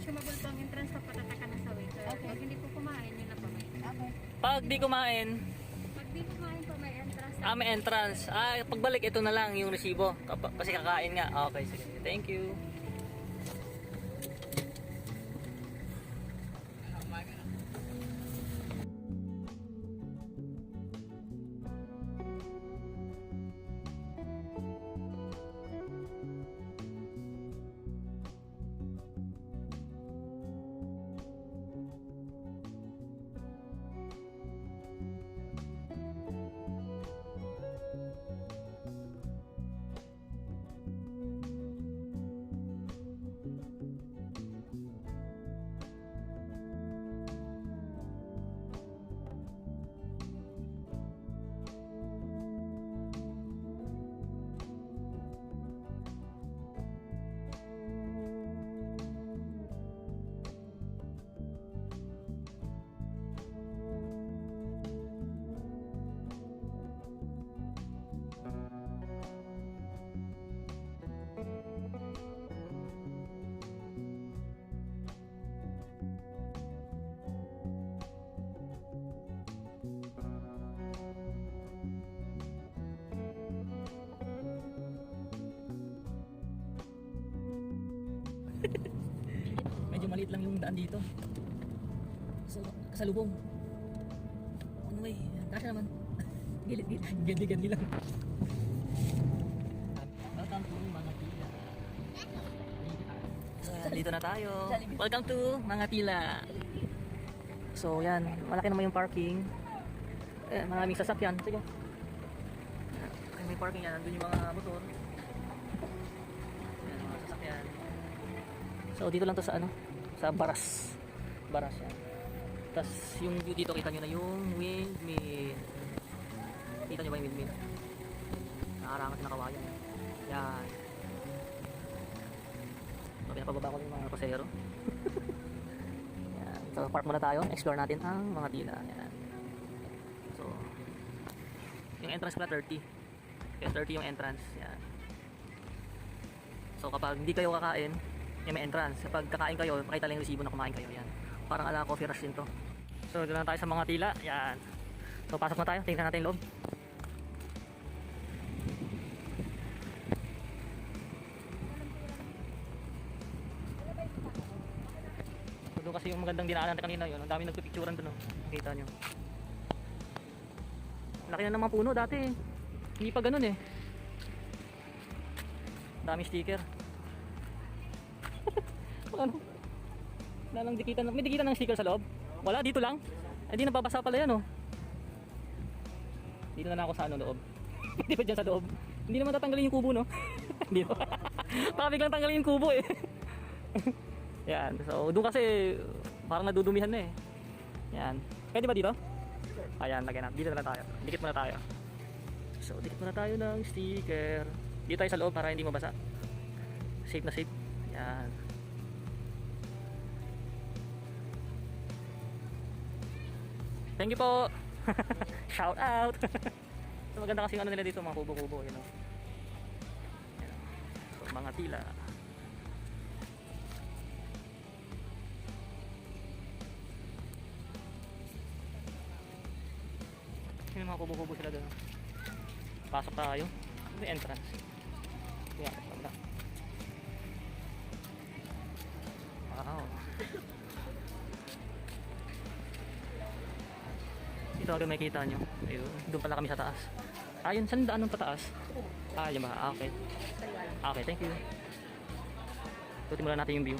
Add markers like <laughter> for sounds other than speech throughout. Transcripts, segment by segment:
consumable po ang entrance sa patatakan na sa waiter. Okay. Pag hindi po kumain, yun na po may. Okay. Pag di kumain, Pag di kumain po, may entrance. ah, may entrance. Ah, pagbalik, ito na lang yung resibo. Kap- Kasi kakain nga. Okay, sige. Thank you. Maliit lang yung daan dito. So, sa lubong. Ano way? Kasha naman. <laughs> Gilid, gilid. Gilid, gilid lang. Welcome to mga tila. So, dito na tayo. Welcome to mga tila. So, yan. Malaki naman yung parking. Eh, maraming sasakyan. Sige. Ay, may parking yan. Nandun yung mga motor. Yan, mga sasakyan. So dito lang to sa ano? Sa Baras. Baras yan. Tapos yung view dito kita nyo na yung windmill. Kita nyo ba yung windmill? Nakarangat na kawayan. Yan. So pinapababa ko yung mga pasero. <laughs> yan. So park muna tayo. Explore natin ang mga tila. Yan. So yung entrance pala 30. Kaya 30 yung entrance. Yan. So kapag hindi kayo kakain, yung may entrance. Kapag kakain kayo, pakita lang yung resibo na kumain kayo. Yan. Parang ala coffee rush din to. So, doon lang tayo sa mga tila. Yan. So, pasok na tayo. Tingnan natin loob. So, doon kasi yung magandang dinaanan natin kanina yun. Ang dami nagpipicturan doon. Oh. Kita nyo. Laki na ng puno dati. eh. Hindi pa ganun eh. Dami sticker. ano? Wala lang dikitan. May dikitan ng sticker sa loob? Wala, dito lang. Eh di nababasa pala yan oh. Dito na lang ako sa ano loob. <laughs> Hindi pa dyan sa loob. Hindi naman tatanggalin yung kubo no? Hindi pa. Baka biglang tanggalin yung kubo eh. <laughs> Yan. So doon kasi parang nadudumihan na eh. Yan. Pwede ba dito? Ayan, lagyan natin. Dito na lang tayo. Dikit muna tayo. So, dikit muna tayo ng sticker. Dito tayo sa loob para hindi mabasa. Safe na safe. Yan. Thank you po. <laughs> Shout out. <laughs> so, maganda kasi ano nila dito, mga kubo-kubo, you know. So, mga tila. Yung mga kubo-kubo sila doon. Pasok tayo. May entrance. Ito agad makikita nyo. Ayun. Doon pala kami sa taas. Ayun, saan daan ng pataas? Ah, yun ba? Ah, okay. Ah, Okay, thank you. Tutin muna natin yung view.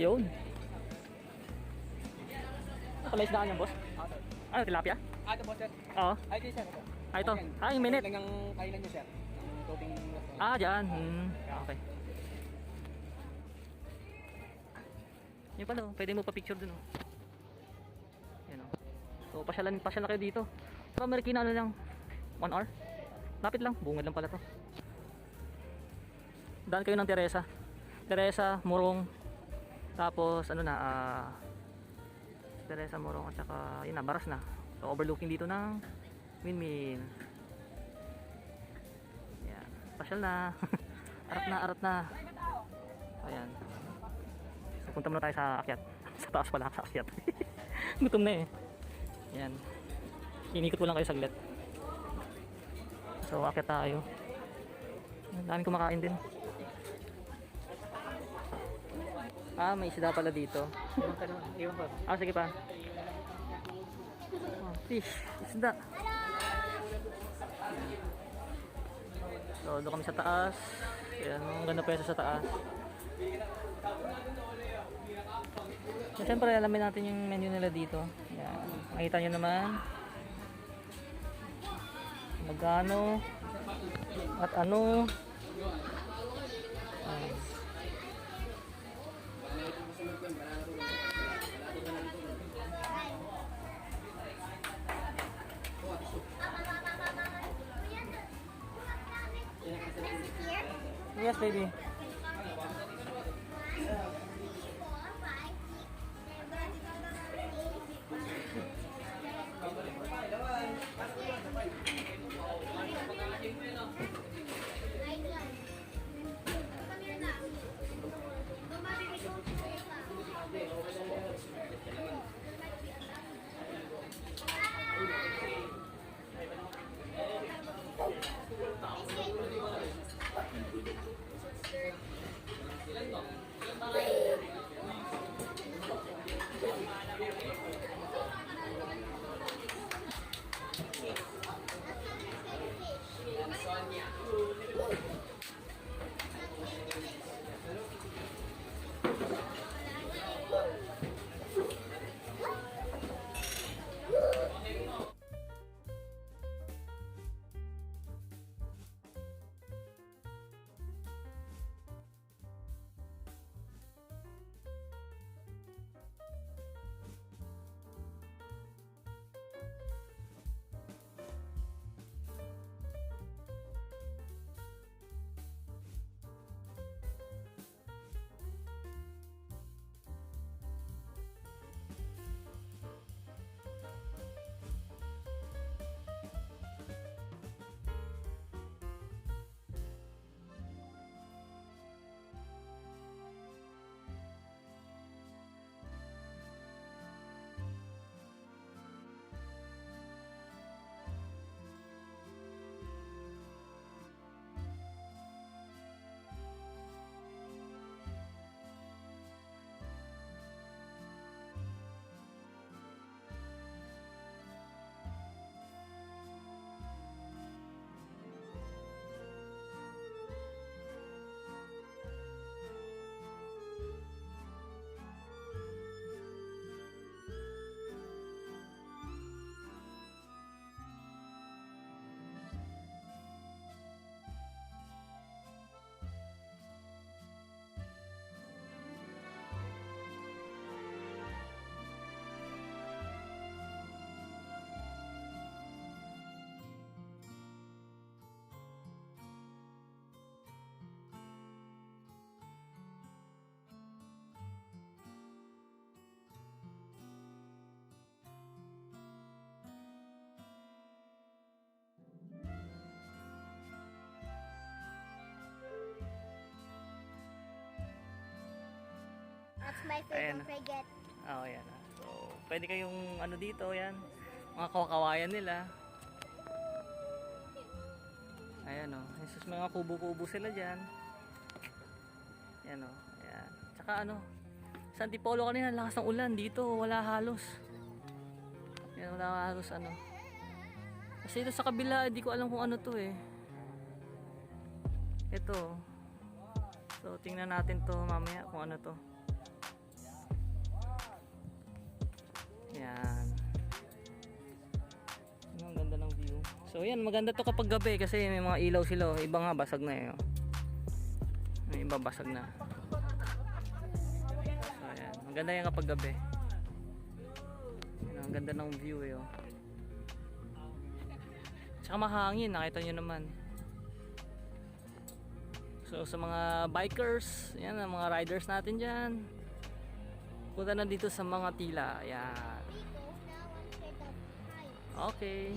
Yun. Pala isdaan yung boss? Ano, tilapia? Ah, ito po, sir. Oo. Ay, ito, sir. Ah, ito. Ah, yung minute. Kailan nyo, sir. Ng tubing... Ah, dyan. Hmm. Okay. Yung pala, pwede mo pa picture dun. Oh. Yan oh. So, pasyalan, pasyalan kayo dito. Pero Marikina ano lang, 1 hour. Lapit lang, bungad lang pala to. Daan kayo ng Teresa. Teresa, Morong. Tapos, ano na, ah... Teresa, Morong, at saka, yun na, Baras na. So, overlooking dito ng windmill. Yan. pasyal na. <laughs> arat na, arat na. Punta muna tayo sa akyat. Sa taas pala, sa akyat. <laughs> Gutom na eh. Ayan. Inikot ko lang kayo saglit. So, akyat tayo. Ang daming kumakain din. Ah, may isda pala dito. Iwan <laughs> ka. Ah, sige pa. Oh, fish, isda. So, doon kami sa taas. Ayan, ang ganda pwesto sa taas. So, siyempre, alamin natin yung menu nila dito. Ayan. Makita nyo naman. Magkano. At ano. Ayan. Yes, baby. My Ayan. favorite frigate. Oo, yan. ah. So, pwede kayong ano dito, yan. Mga kawakawayan nila. Ayan o. Oh. Jesus, mga kubo-kubo sila dyan. Yan o. Oh. Ayan. Tsaka ano, sa Antipolo kanina, lakas ng ulan. Dito, wala halos. Yan, wala halos ano. Kasi ito sa kabila, di ko alam kung ano to eh. Ito. So, tingnan natin to mamaya kung ano to. So yan, maganda to kapag gabi kasi may mga ilaw sila. oh. Iba nga basag na eh. oh. May iba basag na. So yan, maganda yan kapag gabi. Yan, ang ganda ng view eh. Oh. Tsaka mahangin, nakita nyo naman. So sa mga bikers, yan ang mga riders natin dyan. Punta na dito sa mga tila. Yan. Okay.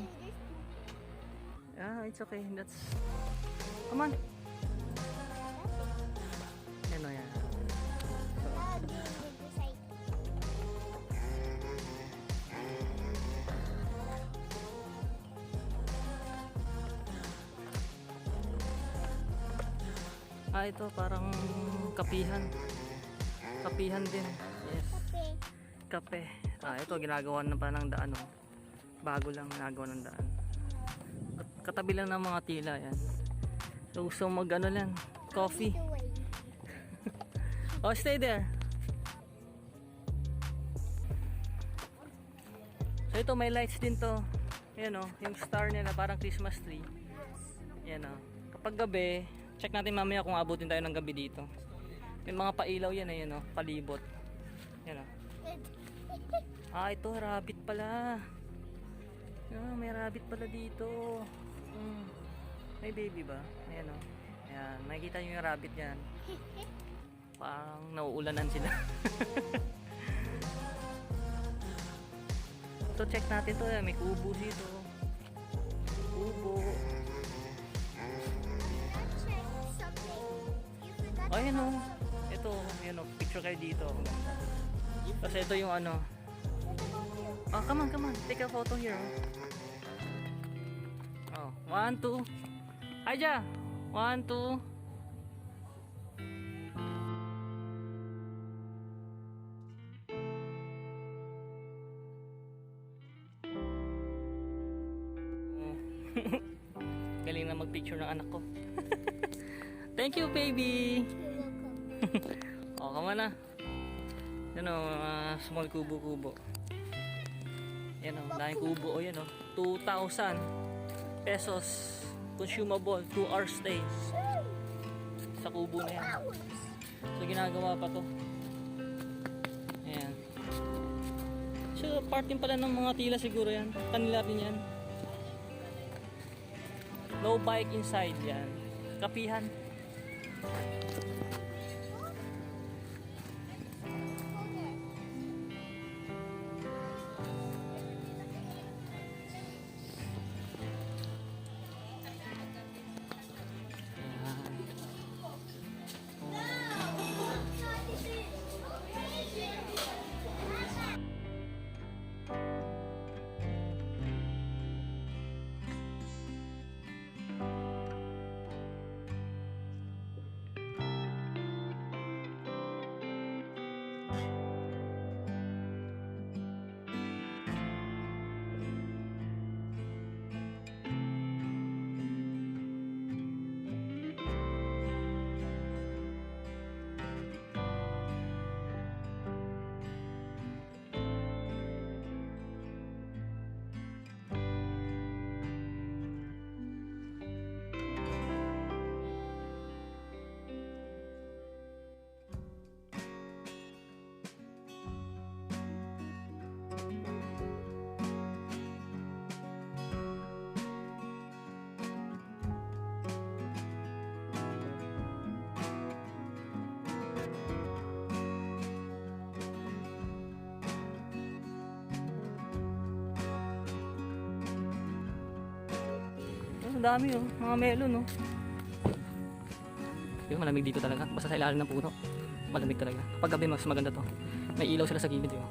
Yeah, it's okay. That's... Come on. Yan o yan. Ah, ito parang kapihan. Kapihan din. Yes. Okay. Kape. Ah, ito ginagawa na pa ng daan oh. Bago lang ginagawa ng daan. Kat- Katabi lang ng mga tila yan. So gusto mag ano lang, coffee. <laughs> Oh, stay there. So ito may lights din to. Yan oh, yung star nila parang Christmas tree. Yan oh. Kapag gabi, check natin mamaya kung abutin tayo ng gabi dito. Yung mga pailaw yan eh, yan oh, palibot. Yan oh. Ah, ito rabbit pala. Ah, may rabbit pala dito. Hmm. May baby ba? Ayan oh. Ayan, makikita nyo yung rabbit yan. <laughs> Parang nauulanan sila. <laughs> Ito check natin to, may kubo dito. Kubo. Check something. You forgot Ayun about oh. Ito, oh, picture kayo dito. Kasi ito yung ano. Oh, come on, come on. Take a photo here. Oh, one, two. Aja! One, two. Oh. <laughs> Galing na magpicture ng anak ko. <laughs> Thank you, baby! You're welcome. <laughs> O, kama na. Yan o, mga small kubo-kubo. Yan o, daming kubo. O, yan o, 2,000 pesos consumable 2 hours stay sa kubo na yan. So, ginagawa pa to. Ayan. So, part din pala ng mga tila siguro yan. Kanila rin yan. No bike inside yan. Kapihan. Ang dami oh, mga melon oh. Yung malamig dito talaga, basta sa ilalim ng puno. Malamig talaga. Kapag gabi mas maganda to. May ilaw sila sa gilid yun.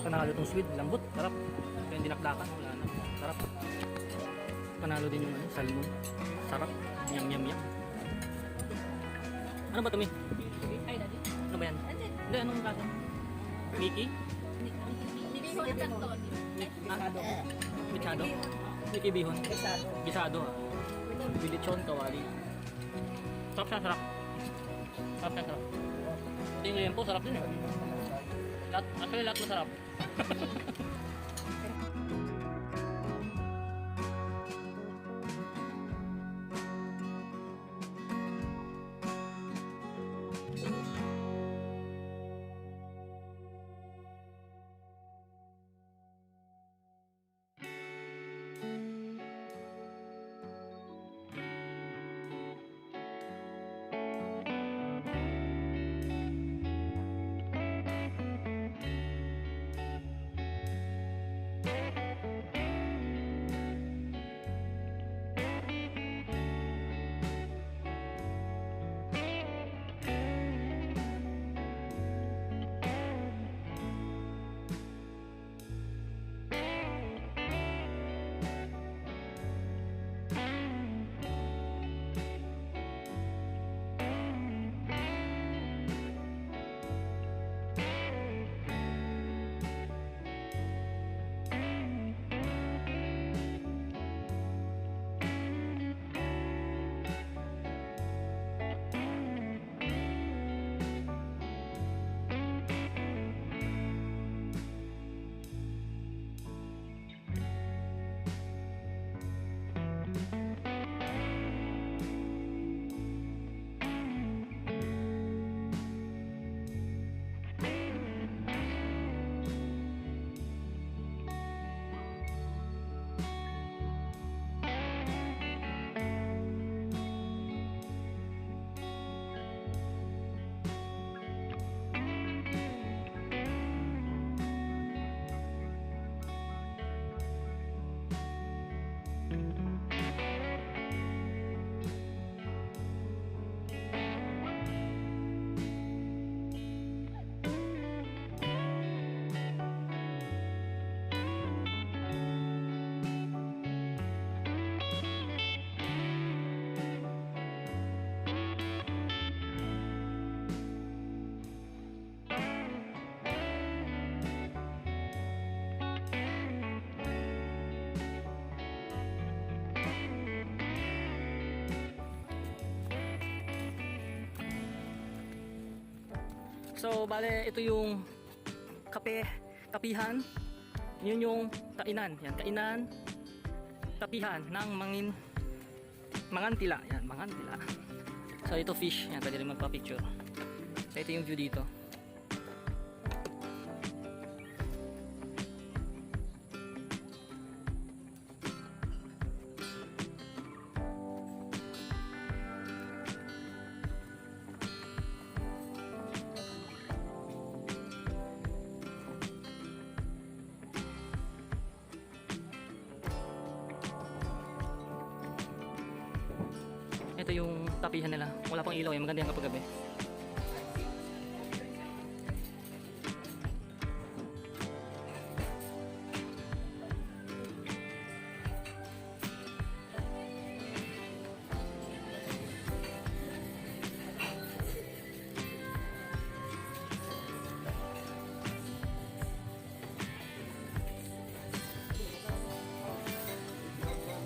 Panalo tong sweet, lambot, sarap. Kaya hindi naklakan, wala na. Sarap. Panalo din yung ano, salmon. Sarap. Yum, yum, yum. Ano ba to, Mi? Ay, daddy. Ano ba yan? Hindi, anong klase? Mickey? Na kanton. Ah, Michado? Mickey Bihon? Bisado. ah. Bilichon kawali. Sarap siya, sarap. Sarap siya, sarap. Ito yung lempo, sarap din eh. Lahat, actually lahat masarap. よろしくお願いします。So, bale, ito yung kape, kapihan. Yun yung kainan. Yan, kainan, kapihan ng mangin, mangantila. Yan, mangantila. So, ito fish. Yan, pwede rin magpa-picture. So, ito yung view dito. Ito yung tapihan nila. Wala pang ilaw. Yan, maganda yan kapag gabi.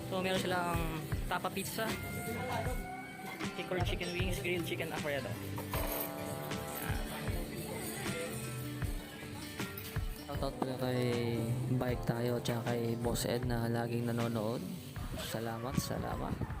So meron silang tapa pizza, hickory chicken wings, grilled chicken alfredo. Shoutout pala kay Bike tayo at kay Boss Ed na laging nanonood. Salamat, salamat.